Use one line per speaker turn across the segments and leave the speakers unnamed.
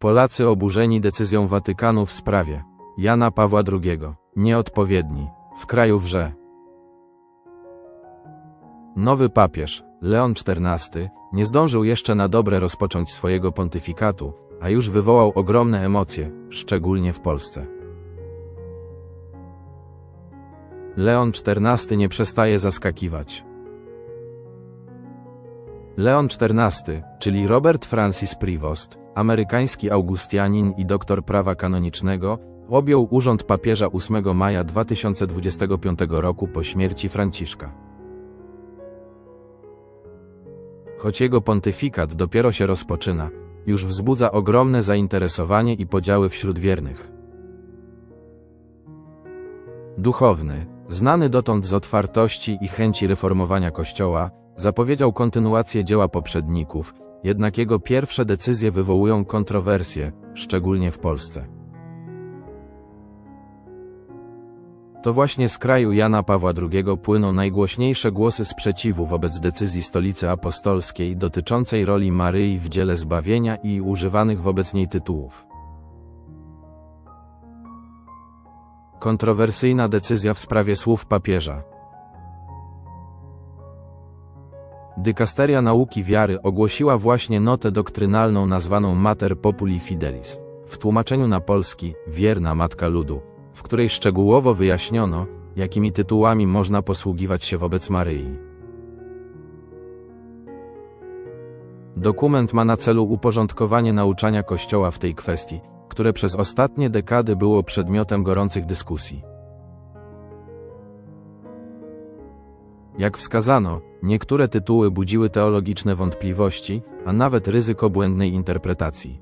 Polacy oburzeni decyzją Watykanu w sprawie Jana Pawła II. Nieodpowiedni. W kraju wrze. Nowy papież, Leon XIV, nie zdążył jeszcze na dobre rozpocząć swojego pontyfikatu, a już wywołał ogromne emocje, szczególnie w Polsce. Leon XIV nie przestaje zaskakiwać. Leon XIV, czyli Robert Francis Prevost, amerykański augustianin i doktor prawa kanonicznego, objął urząd papieża 8 maja 2025 roku po śmierci Franciszka. Choć jego pontyfikat dopiero się rozpoczyna, już wzbudza ogromne zainteresowanie i podziały wśród wiernych. Duchowny, znany dotąd z otwartości i chęci reformowania Kościoła, zapowiedział kontynuację dzieła poprzedników, jednak jego pierwsze decyzje wywołują kontrowersje, szczególnie w Polsce. To właśnie z kraju Jana Pawła II płyną najgłośniejsze głosy sprzeciwu wobec decyzji Stolicy Apostolskiej dotyczącej roli Maryi w dziele zbawienia i używanych wobec niej tytułów. Kontrowersyjna decyzja w sprawie słów papieża. Dykasteria Nauki Wiary ogłosiła właśnie notę doktrynalną nazwaną Mater Populi Fidelis, w tłumaczeniu na polski Wierna Matka Ludu, w której szczegółowo wyjaśniono, jakimi tytułami można posługiwać się wobec Maryi. Dokument ma na celu uporządkowanie nauczania Kościoła w tej kwestii, które przez ostatnie dekady było przedmiotem gorących dyskusji. Jak wskazano, niektóre tytuły budziły teologiczne wątpliwości, a nawet ryzyko błędnej interpretacji.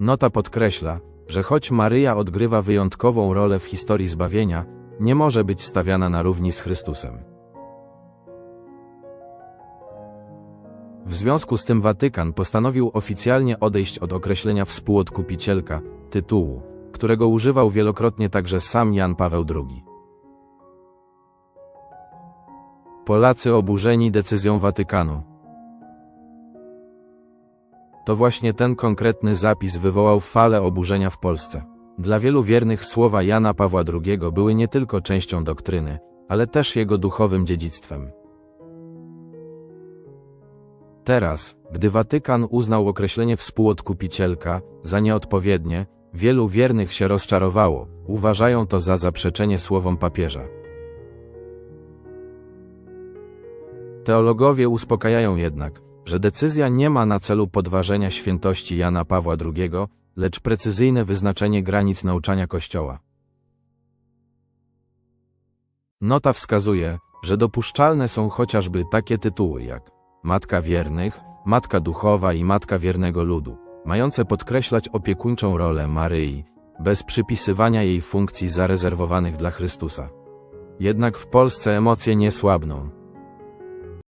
Nota podkreśla, że choć Maryja odgrywa wyjątkową rolę w historii zbawienia, nie może być stawiana na równi z Chrystusem. W związku z tym Watykan postanowił oficjalnie odejść od określenia współodkupicielka, tytułu, którego używał wielokrotnie także sam Jan Paweł II. Polacy oburzeni decyzją Watykanu. To właśnie ten konkretny zapis wywołał falę oburzenia w Polsce. Dla wielu wiernych słowa Jana Pawła II były nie tylko częścią doktryny, ale też jego duchowym dziedzictwem. Teraz, gdy Watykan uznał określenie współodkupicielka za nieodpowiednie, wielu wiernych się rozczarowało, uważają to za zaprzeczenie słowom papieża. Teologowie uspokajają jednak, że decyzja nie ma na celu podważenia świętości Jana Pawła II, lecz precyzyjne wyznaczenie granic nauczania Kościoła. Nota wskazuje, że dopuszczalne są chociażby takie tytuły jak Matka Wiernych, Matka Duchowa i Matka Wiernego Ludu, mające podkreślać opiekuńczą rolę Maryi, bez przypisywania jej funkcji zarezerwowanych dla Chrystusa. Jednak w Polsce emocje nie słabną.